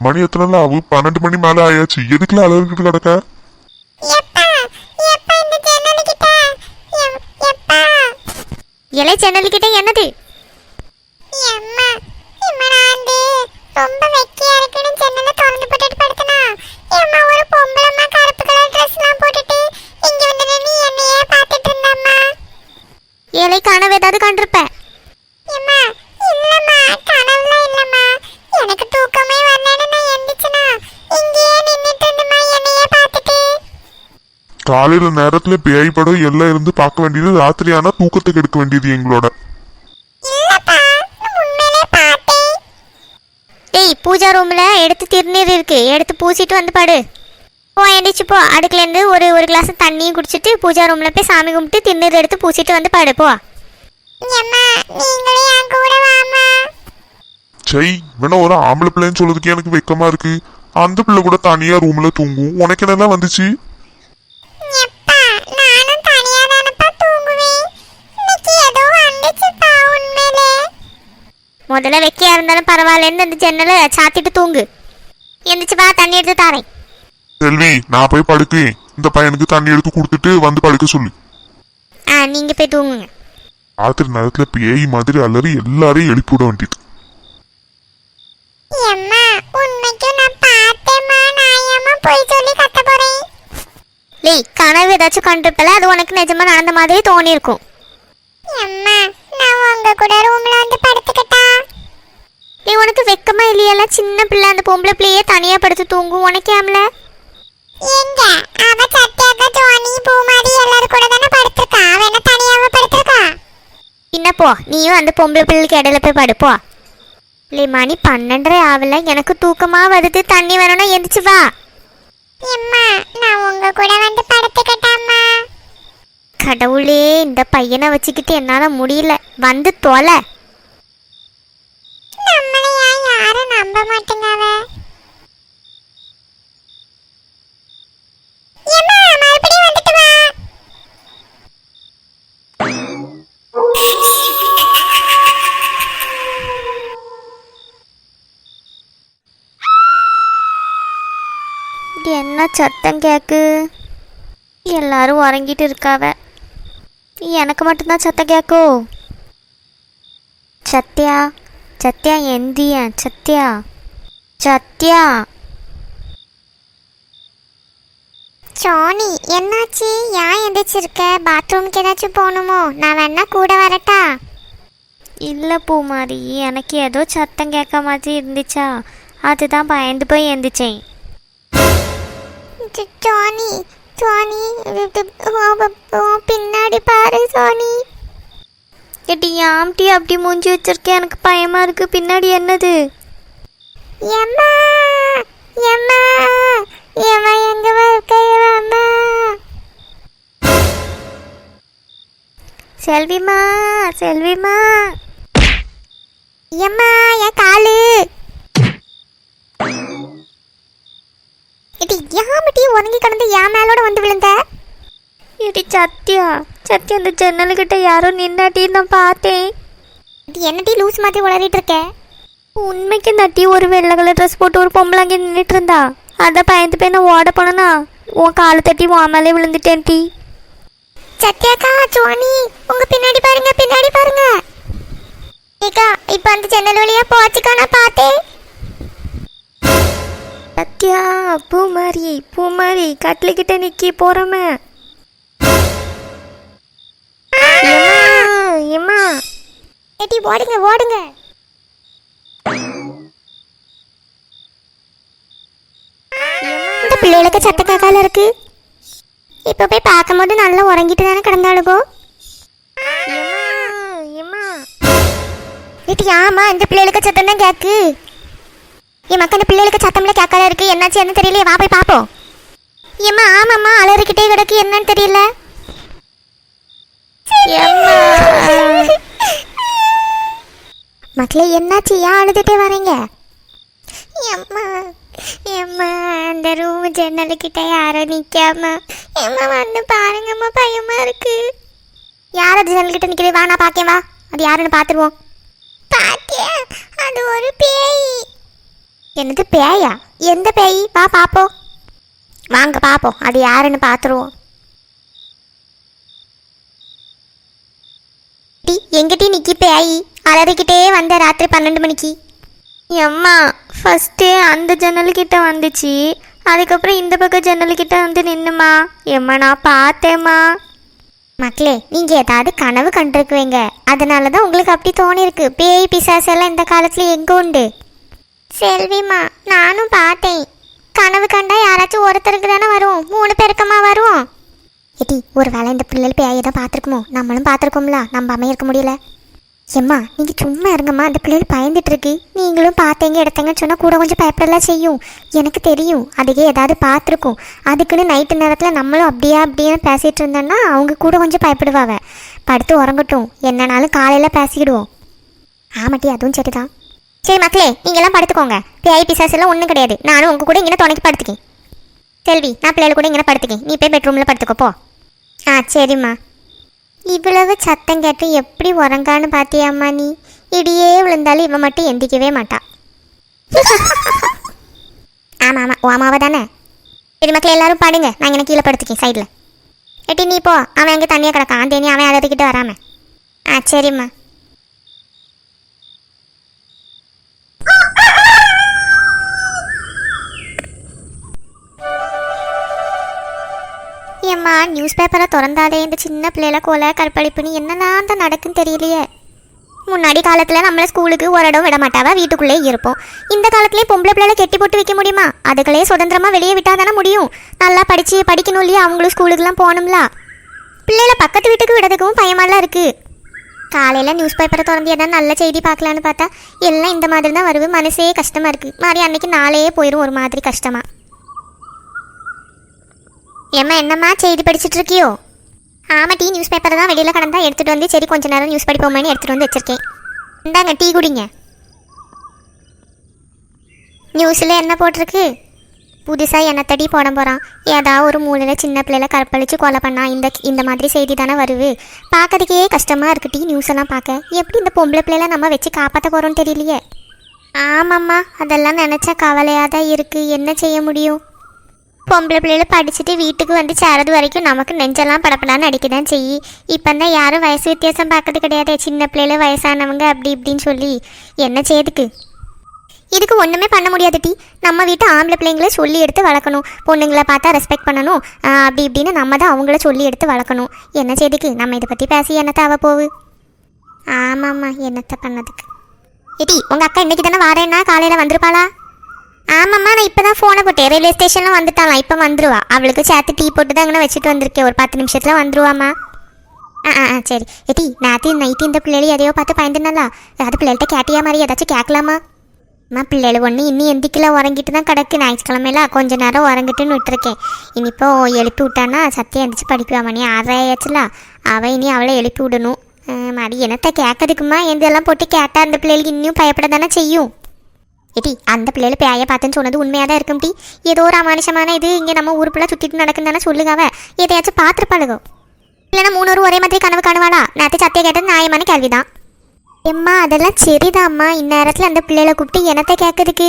மணி எத்தனை ஆகு பன்னெண்டு மணி மேல ஆயாச்சு. எதுக்குல அலறிக்கிட்டு கிடக்க இலை ஜன்னல் கிட்ட என்னது? எம்மா எம்மா நான் வந்து காலையில நேரத்துல பேய் படம் எல்லாம் இருந்து பார்க்க வேண்டியது ராத்திரி ஆனா தூக்கத்துக்கு எடுக்க வேண்டியது எங்களோட. டேய் பூஜா ரூம்ல எடுத்து திருநீர் இருக்கு. எடுத்து பூசிட்டு வந்து படு. போ எந்திரிச்சு போ. அடுக்குலேருந்து ஒரு ஒரு கிளாஸ் தண்ணியும் குடிச்சிட்டு பூஜா ரூம்ல போய் சாமி கும்பிட்டு திருநீர் எடுத்து பூசிட்டு வந்து படு போ. எம்மா நீங்களும் என் கூட வாம்மா. சை வேணா ஒரு ஆம்பளை பிள்ளைன்னு சொல்றதுக்கு எனக்கு வெக்கமா இருக்கு. அந்த பிள்ளை கூட தனியா ரூம்ல தூங்கும். உனக்கு என்னெல்லாம் வந்துச்சு எப்பா நானும் தனியா தானப்பா தூங்குவேன் இன்னைக்கு ஏதோ வந்துச்சுப்பா உண்மையிலே முதல்ல வெக்கையா இருந்தாலும் பரவாயில்லன்னு அந்த ஜன்னலை சாத்திட்டு தூங்கு. எந்திரிச்சு வா தண்ணி எடுத்து தாரேன். செல்வி நான் போய் படுக்கேன் இந்த பையனுக்கு தண்ணி எடுத்து கொடுத்துட்டு வந்து படுக்க சொல்லு. ஆ நீங்க போய் தூங்குங்க. ராத்திரி நேரத்துல பேய் மாதிரி அலறி எல்லாரையும் எழுப்பி விட வேண்டியது கனவு ஏதாச்சும் கண்டிருப்பல அது உனக்கு நிஜமா நடந்த மாதிரியே தோணி இருக்கும் எம்மா நான் உங்க கூட ரூம்ல வந்து படுத்துக்கிட்டா டேய் உனக்கு வெக்கமா இல்லையல்ல சின்ன பிள்ளை அந்த பொம்பளை பிள்ளையே தனியா படுத்து தூங்கும். உனக்கு ஆமல எங்க? அவ சத்யாக்கா ஜோனி பூமாரி எல்லாரும் கூட தானே படுத்திருக்கா? அவ என்ன தனியாவ படுத்திருக்கா? என்ன போ. நீயும் அந்த பொம்பளை பிள்ளைக்கு இடையில போய் படு போ. லே மணி பன்னெண்டரை ஆகல எனக்கு தூக்கமா வருது. தண்ணி வேணும்னா எந்திரிச்சு வா. எம்மா நான் உங்க கூட வந்து படுத்துக்கிட்டாம்மா. கடவுளே இந்த பையனை வச்சுக்கிட்டு என்னால முடியல. வந்து தொலை. நம்மள யாரும் நம்ப மாட்டேங்காவ என்ன சத்தம் கேக்கு? எல்லாரும் உறங்கிட்டு இருக்காவ. எனக்கு மட்டும்தான் சத்தம் கேக்கோ? சத்யா சத்யா எந்திய சத்யா. சத்யா. சோனி என்னாச்சு? ஏன் எந்திரிச்சிருக்க? பாத்ரூம்க்கு ஏதாச்சும் போகணுமோ? நான் வேணா கூட வரட்டா? இல்லை பூமாரி எனக்கு ஏதோ சத்தம் கேட்க மாதிரி இருந்துச்சா? அதுதான் பயந்து போய் எந்திரிச்சேன். உன் உன் பின்னாடி பாரு ஜானி. எட்டி ஆம்டி அப்படி மூஞ்சி வச்சிருக்கேன் எனக்கு பயமா இருக்கு. பின்னாடி என்னது? எம்மா எம்மா எம்மா எங்க அம்மா செல்விமா செல்விமா எம்மா என் காலு. இது ஏமாட்டி உறங்கி கிடந்து என் மேலோட வந்து விழுந்த? எடி சத்யா. சத்யா அந்த ஜன்னல்கிட்ட யாரோ நின்னாட்டி நான் பார்த்தேன். இது என்னடி லூஸ் மாதிரி உளறிட்டு இருக்க? உண்மைக்கு நட்டி ஒரு வெள்ளை கலர் ட்ரெஸ் போட்டு ஒரு பொம்பளை அங்கே நின்றுட்டு இருந்தா? அதான் பயந்து போய் நான் ஓட போனேனா? உன் காலை தட்டி உன் மேலே விழுந்துட்டேன் டீ. சத்யாக்கா ஜோனி உங்க பின்னாடி பாருங்க பின்னாடி பாருங்க. ஏக்கா இப்போ அந்த ஜன்னல் வழியா போச்சுக்கா நான் பார்த்தேன். சத்யா பூமாரி பூமாரி கட்லிக்கிட்ட நிக்கி போறமே. ஏமா ஏடி ஓடுங்க ஓடுங்க. இந்த பிள்ளைகளுக்கு சத்த காக்கால இருக்கு. இப்போ போய் பார்க்கும்போது நல்லா உறங்கிட்டு தானே கிடந்தாளுகோ? ஏடி ஆமா இந்த பிள்ளைகளுக்கு சத்தம் தான் கேக்கு. என் மக்கா இந்த பிள்ளைகளுக்கு சத்தம்ல கேட்காத இருக்கு. என்னாச்சு என்ன தெரியல வா போய் பார்ப்போம். ஏம்மா ஆமாம்மா அலறிக்கிட்டே கிடக்கு. என்னன்னு தெரியல. மக்களே என்னாச்சு? ஏன் அழுதுட்டே வரீங்க அம்மா ஏம்மா அந்த ரூம் ஜன்னலுக்கிட்ட யாரும் நிற்காம ஏம்மா வந்து பாருங்கம்மா பயமா இருக்கு. யார் அது ஜன்னல்கிட்ட நிற்கிறது வா நான் பார்க்கேன் வா. அது யாருன்னு பார்த்துருவோம் பாத்தியா? அது ஒரு பேய். என்னது பேயா? எந்த பேய்? வா பார்ப்போம் வாங்க பார்ப்போம் அது யாருன்னு பார்த்துருவோம் டி எங்கிட்டே நிக்கி பேயி அலறிக்கிட்டே வந்த ராத்திரி பன்னெண்டு மணிக்கு. எம்மா ஃபஸ்ட்டு அந்த ஜன்னல்கிட்ட வந்துச்சு. அதுக்கப்புறம் இந்த பக்கம் ஜன்னல்கிட்ட வந்து நின்னுமா? எம்மா நான் பார்த்தேம்மா. மக்களே நீங்கள் ஏதாவது கனவு கண்டிருக்குவீங்க. அதனால தான் உங்களுக்கு அப்படி தோணிருக்கு பேய் பிசாசெல்லாம் இந்த காலத்தில் எங்கே உண்டு? செல்விம்மா நானும் பார்த்தேன். கனவு கண்டா யாராச்சும் ஒருத்தருக்கு தானே வருவோம். மூணு பேருக்கமா வருவோம்? எட்டி ஒரு வேளை இந்த பிள்ளைகள் பேயை தான் பார்த்துருக்குமோ? நம்மளும் பார்த்துருக்கோம்ல. நம்ம அம்மைய இருக்க முடியல. எம்மா நீங்கள் சும்மா இருங்கம்மா. அந்த பிள்ளைகள் பயந்துட்டு இருக்கு. நீங்களும் பார்த்தீங்க எடுத்தேங்கன்னு சொன்னால் கூட கொஞ்சம் பயப்படலாம் செய்யும். எனக்கு தெரியும் அதுக்கே ஏதாவது பார்த்துருக்கோம். அதுக்குன்னு நைட்டு நேரத்தில் நம்மளும் அப்படியே அப்படியே பேசிகிட்டு இருந்தோன்னா அவங்க கூட கொஞ்சம் பயப்படுவாங்க. படுத்து உறங்கட்டும். என்னனாலும் காலையில் பேசிக்கிடுவோம். ஆமாட்டி அதுவும் சரிதான். சரி மக்களே நீங்கள்லாம் படுத்துக்கோங்க. பிஐ பிசாசெல்லாம் எல்லாம் ஒன்றும் கிடையாது. நானும் உங்கள் கூட இங்கே துணைக்கு படுத்துக்கேன். செல்வி நான் பிள்ளைகள் கூட இங்கே படுத்துக்கேன். நீ போய் பெட்ரூமில் படுத்துக்கோ போ. ஆ சரிம்மா. இவ்வளவு சத்தம் கேட்டு எப்படி உறங்கான்னு பார்த்தியாம்மா நீ? இடியே விழுந்தாலும் இவன் மட்டும் எந்திக்கவே மாட்டா. ஆமாம் ஆமாம் ஓ அம்மாவை தானே? சரி மக்கள் எல்லாரும் பாடுங்க. நான் இங்கே கீழே படுத்துக்கேன் சைடில் எட்டி நீ போ. அவன் எங்கே தண்ணியாக கிடக்கான். தேனி அவன் அழுதுகிட்டு வராமல் ஆ சரிம்மா. ஏம்மா நியூஸ் பேப்பரை திறந்தாலே இந்த சின்ன பிள்ளைல கொலை கற்பழிப்புன்னு என்னெல்லாம் தான் நடக்குன்னு தெரியலையே. முன்னாடி காலத்தில் நம்மளை ஸ்கூலுக்கு ஒரு இடம் விட மாட்டாவா? வீட்டுக்குள்ளே இருப்போம். இந்த காலத்துலேயே பொம்பளை பிள்ளைல கெட்டி போட்டு வைக்க முடியுமா? அதுகளே சுதந்திரமாக வெளியே விட்டால் தானே முடியும்? நல்லா படித்து படிக்கணும் இல்லையா? அவங்களும் ஸ்கூலுக்குலாம் போகணும்ல. பிள்ளைல பக்கத்து வீட்டுக்கு விடுறதுக்கும் பயமாலாம் இருக்குது காலையில் நியூஸ் பேப்பரை திறந்து எதாவது நல்ல செய்தி பார்க்கலான்னு பார்த்தா எல்லாம் இந்த மாதிரி தான் வருது. மனசே கஷ்டமாக இருக்குது மாதிரி அன்னைக்கு நாளே போயிடும் ஒரு மாதிரி கஷ்டமாக ஏம்மா என்னம்மா செய்தி படிச்சுட்டு இருக்கியோ ஆமாம் டீ நியூஸ் பேப்பர் தான் வெளியில் கடந்தா எடுத்துகிட்டு வந்து சரி கொஞ்ச நேரம் நியூஸ் படிப்போமேனு எடுத்துகிட்டு வந்து வச்சுருக்கேன். இந்தாங்க டீ குடிங்க. நியூஸில் என்ன போட்டிருக்கு? புதுசாக என்னத்தடி தடி போட போகிறான் ஏதாவது ஒரு மூலையில் சின்ன பிள்ளைல கற்பழிச்சு கொலை பண்ணா இந்த இந்த மாதிரி செய்தி தானே வருது? பார்க்கறதுக்கே கஷ்டமாக இருக்கு டீ நியூஸ் எல்லாம் பார்க்க. எப்படி இந்த பொம்பளை பிள்ளைல நம்ம வச்சு காப்பாற்ற போகிறோம்னு தெரியலையே? ஆமாம்மா அதெல்லாம் நினச்சா கவலையாக தான் இருக்குது என்ன செய்ய முடியும்? பொம்பளை பிள்ளைல படிச்சுட்டு வீட்டுக்கு வந்து சேரது வரைக்கும் நமக்கு நெஞ்செல்லாம் படப்படான்னு அடிக்கதான் செய்யி. இப்போ தான் யாரும் வயசு வித்தியாசம் பார்க்கறது கிடையாது. சின்ன பிள்ளைல வயசானவங்க அப்படி இப்படின்னு சொல்லி. என்ன செய்யுதுக்கு இதுக்கு ஒன்றுமே பண்ண முடியாது டி. நம்ம வீட்டு ஆம்பளை பிள்ளைங்கள சொல்லி எடுத்து வளர்க்கணும். பொண்ணுங்களை பார்த்தா ரெஸ்பெக்ட் பண்ணணும். அப்படி இப்படின்னு நம்ம தான் அவங்கள சொல்லி எடுத்து வளர்க்கணும். என்ன செய்துக்கு நம்ம இதை பற்றி பேசி என்னத்தை அவ போவு ஆமாம்மா என்னத்தை பண்ணதுக்கு? எடி உங்கள் அக்கா இன்னைக்கு தானே வாரேன்னா காலையில் வந்திருப்பாளா? ஆமாம்மா நான் இப்போ தான் ஃபோனை போட்டேன் ரயில்வே ஸ்டேஷனில் வந்துட்டாலாம் இப்போ வந்துருவா. அவளுக்கு சேர்த்து டீ போட்டு தான் அங்கே வச்சுட்டு வந்திருக்கேன். ஒரு பத்து நிமிஷத்தில் வந்துருவாம்மா. ஆ ஆ ஆ சரி. எட்டி நேற்று நைட்டு இந்த பிள்ளைகள் எதையோ பார்த்து பயந்துனாலா அது பிள்ளைகள்ட்ட கேட்டியா மாதிரி ஏதாச்சும் கேட்கலாமா? அம்மா பிள்ளைகள் ஒன்று இன்னும் எந்திக்கல உறங்கிட்டு தான் கிடக்கு. ஞாயிற்றுக்கிழமையில கொஞ்ச நேரம் உறங்கிட்டுன்னு விட்டுருக்கேன். இனிப்போ எழுப்பி விட்டானா சத்தியம் எந்திரிச்சு படிக்குவா மணி ஆறாயாச்சுல அவள் இனி அவளை எழுப்பி விடணும். அஹ் மடி என்னத்தை கேட்கறதுக்குமா எந்தெல்லாம் போட்டு கேட்டால் அந்த பிள்ளைகளுக்கு இன்னும் பயப்பட தானே செய்யும்? ஏடி அந்த பிள்ளைகள் பேய பார்த்துன்னு சொன்னது உண்மையாக தான் இருக்கும் டி. ஏதோ ஒரு அமானுஷமான இது இங்கே நம்ம ஊருக்குள்ள சுற்றிட்டு நடக்குன்னு தானே சொல்லுகாவ எதையாச்சும் பார்த்துருப்பாளுகோ. இல்லைன்னா மூணு ஒரே மாதிரி கனவு காணுவாளா? நேற்று சத்திய கேட்டது நியாயமான கேள்விதான். எம்மா அதெல்லாம் சரிதாம்மா. இந்நேரத்தில் அந்த பிள்ளைகளை கூப்பிட்டு என்னத்தை கேட்கறதுக்கு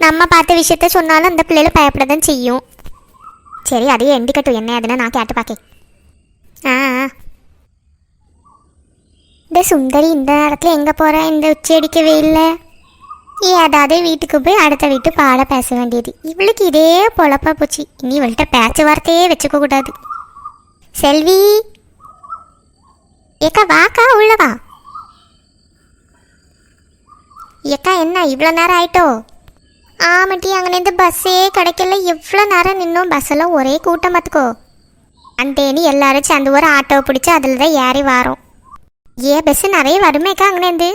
நம்ம பார்த்த விஷயத்த சொன்னாலும் அந்த பிள்ளைகளை பயப்பட தான் செய்யும். சரி அதையே எண்டிக்கட்டும்? என்ன அதுன்னு நான் கேட்டு பார்க்கேன். ஆ ஆ. இந்த சுந்தரி இந்த நேரத்தில் எங்கே போகிறேன் இந்த உச்சி அடிக்கவே இல்லை. ஏதாவது வீட்டுக்கு போய் அடுத்த வீட்டு பாட பேச வேண்டியது. இவளுக்கு இதே பொழப்பா போச்சு. இனி இவள்கிட்ட பேச்சுவார்த்தையே வச்சுக்க கூடாது. செல்வி. ஏக்கா வாக்கா உள்ளவா ஏக்கா என்ன இவ்வளோ நேரம் ஆயிட்டோ? ஆமாட்டி அங்கேருந்து பஸ்ஸே கிடைக்கல. எவ்வளோ நேரம் நின்னோம்? பஸ் எல்லாம் ஒரே கூட்டம் பார்த்துக்கோ. அந்தேனி எல்லாரும் சேர்ந்து ஒரு ஆட்டோ பிடிச்சி அதில் தான் ஏறி வரோம். ஏன் பஸ்ஸு நிறைய வருமேக்கா அங்கேருந்து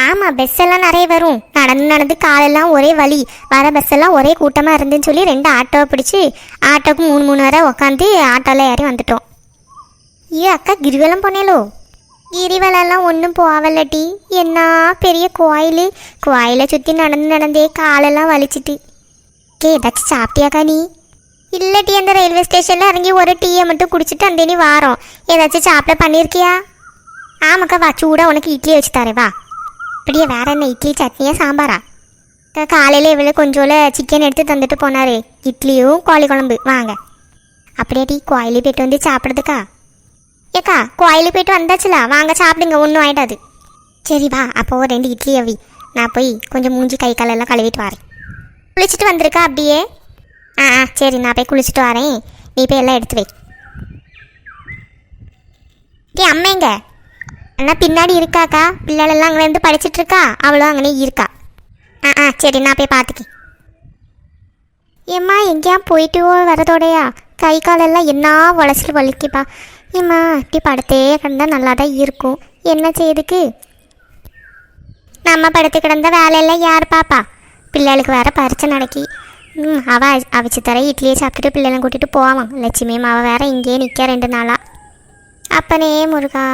ஆமாம் பஸ் எல்லாம் நிறைய வரும். நடந்து நடந்து காலெல்லாம் ஒரே வழி வர பஸ் எல்லாம் ஒரே கூட்டமாக இருந்துன்னு சொல்லி ரெண்டு ஆட்டோவை பிடிச்சி ஆட்டோக்கு மூணு மூணு வரை உக்காந்து ஆட்டோவில் ஏறி வந்துட்டோம். ஏ அக்கா கிரிவலம் போனேலோ? கிரிவலம்லாம் ஒன்றும் போகலட்டி என்ன பெரிய கோயில். கோயிலை சுற்றி நடந்து நடந்தே காலெல்லாம் வலிச்சிட்டு. கே ஏதாச்சும் சாப்பிட்டியாக்கா நீ? இல்லட்டி அந்த ரயில்வே ஸ்டேஷனில் இறங்கி ஒரு டீயை மட்டும் குடிச்சிட்டு அந்த நீ வாரோம். ஏதாச்சும் சாப்பிட பண்ணியிருக்கியா? ஆமாக்கா வா சூடாக உனக்கு இட்லி வச்சு தரேன் வா. அப்படியே வேற என்ன? இட்லி சட்னியா சாம்பாரா? அக்கா, காலையில இவ்வளோ கொஞ்சோல சிக்கன் எடுத்து தந்துட்டு போனாரு. இட்லியும் கோழி குழம்பு. வாங்க. அப்படியே டீ கோயிலு போயிட்டு வந்து சாப்பிட்றதுக்கா? ஏக்கா கோயிலுக்கு போயிட்டு வந்தாச்சுல. வாங்க சாப்பிடுங்க. ஒன்றும் ஆகிடாது சரி வா. அப்போ ஒரு ரெண்டு இட்லி அவி. நான் போய் கொஞ்சம் மூஞ்சி கை காலெல்லாம் கழுவிட்டு வரேன். குளிச்சுட்டு வந்திருக்கா அப்படியே? ஆ ஆ சரி நான் போய் குளிச்சுட்டு வரேன். நீ போய் எல்லாம் எடுத்து வை. டே அம்மைங்க அண்ணா பின்னாடி இருக்காக்கா. பிள்ளைகளெல்லாம் அங்கே இருந்து படிச்சிட்டு இருக்கா அவளும் அங்கனே இருக்கா. ஆ ஆ சரி நான் போய் பார்த்துக்கேன் ஏம்மா எங்கேயா போயிட்டு வரதோடையா கை காலெல்லாம் என்ன உடச்சிட்டு வலிக்குப்பா. ஏம்மா இப்படி படுத்தே கிடந்தா நல்லா தான் இருக்கும். என்ன செய்யுதுக்கு நம்ம படுத்து கிடந்த வேலையெல்லாம் யார் பாப்பா? பிள்ளைகளுக்கு வேற பரிச்சை நடக்கி ம் அவ அவிச்சு தர இட்லியை சாப்பிட்டுட்டு பிள்ளைலாம் கூட்டிட்டு போவான் லட்சுமி அவள் வேற இங்கேயே நிற்க ரெண்டு நாளாக அப்பனே முருகா.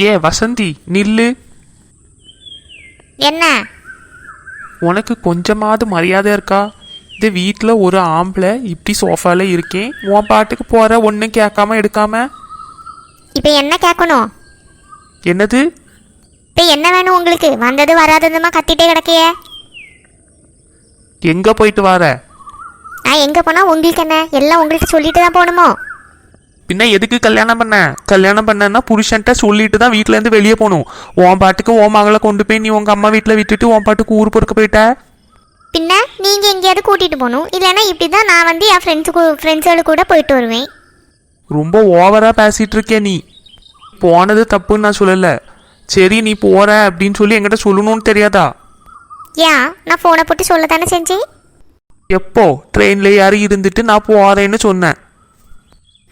ஏ வசந்தி நில்லு. என்ன? உனக்கு கொஞ்சமாவது மரியாதை இருக்கா? இந்த வீட்டில் ஒரு ஆம்பளை இப்படி சோஃபால இருக்கேன். உன் பாட்டுக்கு போற ஒன்றும் கேட்காம எடுக்காம. இப்போ என்ன கேட்கணும்? என்னது? இப்போ என்ன வேணும் உங்களுக்கு? வந்தது வராததுமா கத்திட்டே கிடக்கையே. எங்க போயிட்டு வர? நான் எங்கே போனால் உங்களுக்கு என்ன? எல்லாம் உங்களுக்கு சொல்லிட்டு தான் போகணுமோ? பின்ன எதுக்கு கல்யாணம் பண்ண? கல்யாணம் பண்ணனா புருஷன்ட்ட சொல்லிட்டு தான் வீட்ல இருந்து வெளியே போகணும். உன் பாட்டுக்கு உன் மகளை கொண்டு போய் நீ உங்க அம்மா வீட்டில் விட்டுட்டு உன் பாட்டுக்கு ஊர் பொறுக்க போயிட்ட? பின்ன நீங்கள் எங்கேயாவது கூட்டிகிட்டு போகணும். இல்லைன்னா இப்படி தான் நான் வந்து என் ஃப்ரெண்ட்ஸுக்கு ஃப்ரெண்ட்ஸோடு கூட போயிட்டு வருவேன். ரொம்ப ஓவரா பேசிட்டு இருக்கே நீ. போனது தப்புன்னு நான் சொல்லல. சரி நீ போற அப்படின்னு சொல்லி என்கிட்ட சொல்லணும்னு தெரியாதா? ஏன் நான் ஃபோனை போட்டு சொல்ல தானே செஞ்சேன்? எப்போ? ட்ரெயின்ல யாரும் இருந்துட்டு நான் போறேன்னு சொன்னேன்.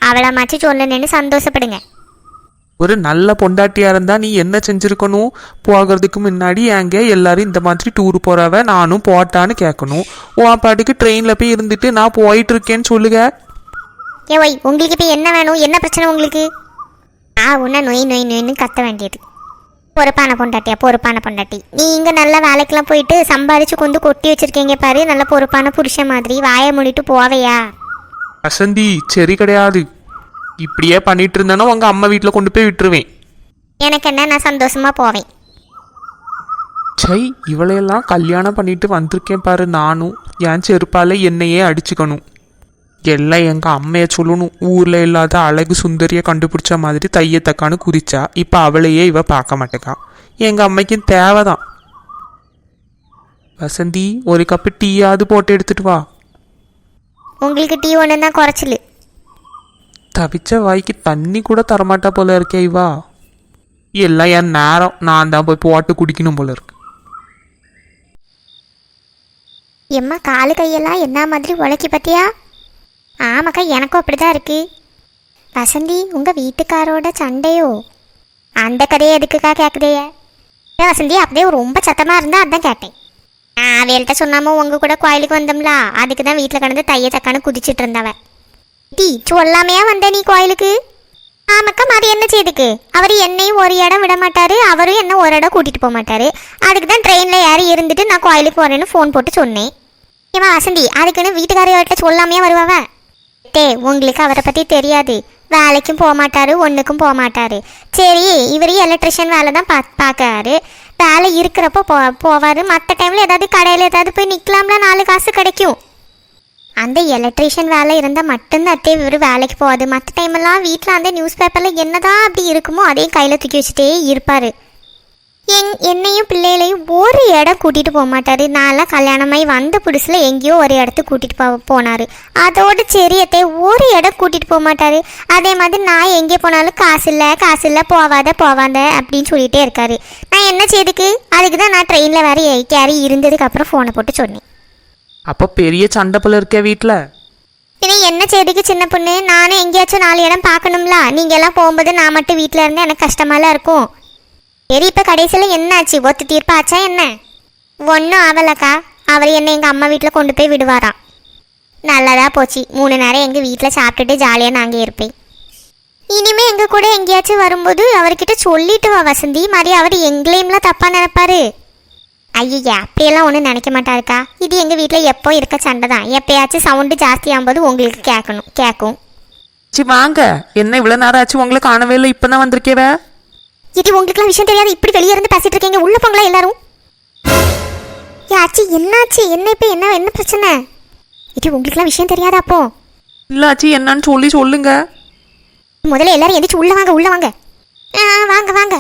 அவளை மாச்சு சொல்லணுன்னு சந்தோஷப்படுங்க. ஒரு நல்ல பொண்டாட்டியா இருந்தா நீ என்ன செஞ்சிருக்கணும்? போகிறதுக்கு முன்னாடி எங்க எல்லாரும் இந்த மாதிரி டூர் போறவ நானும் போட்டான்னு கேட்கணும். உன் பாட்டுக்கு ட்ரெயின்ல போய் இருந்துட்டு நான் போயிட்டு இருக்கேன்னு சொல்லுங்க. ஏ ஒய் உங்களுக்கு இப்போ என்ன வேணும்? என்ன பிரச்சனை உங்களுக்கு? ஆ உன்ன நொய் நொய் நொய்னு கத்த வேண்டியது. பொறுப்பான பொண்டாட்டியா? பொறுப்பான பொண்டாட்டி. நீ இங்கே நல்ல வேலைக்கெல்லாம் போயிட்டு சம்பாதிச்சு கொண்டு கொட்டி வச்சிருக்கீங்க பாரு. நல்ல பொறுப்பான புருஷன் மாதிரி. வாயை மூடிட்டு போவையா? வசந்தி சரி கிடையாது. இப்படியே பண்ணிட்டு இருந்தேன்னா உங்க அம்மா வீட்டில் கொண்டு போய் விட்டுருவேன். எனக்கு என்ன நான் சந்தோஷமா போவேன். சை இவளையெல்லாம் கல்யாணம் பண்ணிட்டு வந்திருக்கேன் பாரு நானும். என் செருப்பால என்னையே அடிச்சுக்கணும். எல்லாம் எங்க அம்மைய சொல்லணும். ஊர்ல இல்லாத அழகு சுந்தரிய கண்டுபிடிச்ச மாதிரி தைய தக்கான்னு குதிச்சா இப்ப அவளையே இவ பார்க்க மாட்டேக்கா. எங்க அம்மைக்கு தேவைதான். வசந்தி ஒரு கப்பு டீயாவது போட்டு எடுத்துட்டு வா. உங்களுக்கு டீ ஒன்று தான் குறைச்சலு. தவிச்ச வாய்க்கு தண்ணி கூட தரமாட்டா போல இருக்கே இவா எல்லாம் என் நேரம். நான் தான் போய் போட்டு குடிக்கணும் போல இருக்கு. எம்மா காலு கையெல்லாம் என்ன மாதிரி உழைக்கி பார்த்தியா ஆமாக்கா எனக்கும் அப்படிதான் இருக்கு. வசந்தி உங்க வீட்டுக்காரோட சண்டையோ? அந்த கதையை எதுக்குக்கா கேட்குதைய வசந்தி அப்படியே ரொம்ப சத்தமா இருந்தா அதான் கேட்டேன். நான் அவையல்கிட்ட சொன்னாம உங்க கூட கோயிலுக்கு வந்தோம்ல. அதுக்கு தான் வீட்டில் கிடந்து தைய தக்கான்னு குதிச்சிட்டு இருந்தவ. டீ சொல்லாமையா வந்த நீ கோயிலுக்கு? ஆமாக்கா அது என்ன செய்துக்கு? அவர் என்னையும் ஒரு இடம் விட மாட்டாரு அவரும் என்ன ஒரு இடம் கூட்டிட்டு போக மாட்டாரு. அதுக்கு தான் ட்ரெயினில் யாரும் இருந்துட்டு நான் கோயிலுக்கு போறேன்னு ஃபோன் போட்டு சொன்னேன். ஏமா வசந்தி அதுக்குன்னு வீட்டுக்காரையோட்ட சொல்லாமையே வருவாவ? டே உங்களுக்கு அவரை பற்றி தெரியாது. வேலைக்கும் போகமாட்டார் ஒன்றுக்கும் போக மாட்டார். சரி இவர் எலக்ட்ரிஷியன் வேலை தான் பா பார்க்கறாரு வேலை இருக்கிறப்போ போ போவார். மற்ற டைமில் ஏதாவது கடையில் ஏதாவது போய் நிற்கலாம்ல நாலு காசு கிடைக்கும். அந்த எலக்ட்ரிஷியன் வேலை இருந்தால் மட்டும்தான் அத்தே இவர் வேலைக்கு போகாது மற்ற டைமெல்லாம் வீட்டில் அந்த நியூஸ் பேப்பரில் என்னதான் அப்படி இருக்குமோ அதையும் கையில் தூக்கி வச்சுட்டே இருப்பார். எங் என்னையும் பிள்ளைகளையும் ஒரு இடம் கூட்டிகிட்டு போக மாட்டார். நான்லாம் கல்யாணமாகி வந்த புதுசில் எங்கேயோ ஒரு இடத்துக்கு கூட்டிகிட்டு போ போனார். அதோடு சரி அத்தே ஒரு இடம் கூட்டிகிட்டு போக மாட்டார். அதே மாதிரி நான் எங்கே போனாலும் காசு இல்லை காசு இல்லை போவாத போவாத அப்படின்னு சொல்லிகிட்டே இருக்காரு. நான் என்ன செய்துக்கு? அதுக்கு தான் நான் ட்ரெயினில் வேறு கேரி இருந்ததுக்கப்புறம் ஃபோனை போட்டு சொன்னேன். அப்போ பெரிய சண்டை போல இருக்கே வீட்டில் பின்ன என்ன செய்திக்கு சின்ன பொண்ணு? நானும் எங்கேயாச்சும் நாலு இடம் பார்க்கணும்ல. நீங்க எல்லாம் போகும்போது நான் மட்டும் வீட்டில் இருந்தால் எனக்கு கஷ்டமாலாம் இருக்கும். சரி இப்போ கடைசியில் என்ன ஆச்சு ஒத்து தீர்ப்பாச்சா என்ன? ஒன்றும் ஆவலக்கா. அவர் என்னை எங்கள் அம்மா வீட்டில் கொண்டு போய் விடுவாராம். நல்லதா போச்சு. மூணு நேரம் எங்கள் வீட்டில் சாப்பிட்டுட்டு ஜாலியாக நாங்கள் இருப்பேன். இனிமே எங்கள் கூட எங்கேயாச்சும் வரும்போது அவர்கிட்ட சொல்லிட்டு வா வசந்தி. மாதிரி அவர் எங்களையும்லாம் தப்பாக நினைப்பாரு. ஐயா அப்படியெல்லாம் ஒன்றும் நினைக்க மாட்டாருக்கா. இது எங்கள் வீட்டில் எப்போ இருக்க சண்டை தான். எப்பயாச்சும் சவுண்டு ஜாஸ்தியாகும்போது உங்களுக்கு கேட்கணும். கேட்கும். சி வாங்க. என்ன இவ்வளோ நேரம் ஆச்சு உங்களை காணவே இல்லை. இப்போ தான் வந்திருக்கேவே. இது உங்களுக்குலாம் விஷயம் தெரியாது. இப்படி வெளியே இருந்து பேசிட்டு இருக்கீங்க. உள்ள போங்களா எல்லாரும். யாச்சி என்னாச்சு என்ன இப்போ? என்ன என்ன பிரச்சனை? இது உங்களுக்குலாம் விஷயம் தெரியாதா அப்போ? இல்லாச்சி என்னன்னு சொல்லி சொல்லுங்க. முதல்ல எல்லாரும் எந்திரிச்சு உள்ள வாங்க உள்ள வாங்க. ஆ வாங்க வாங்க.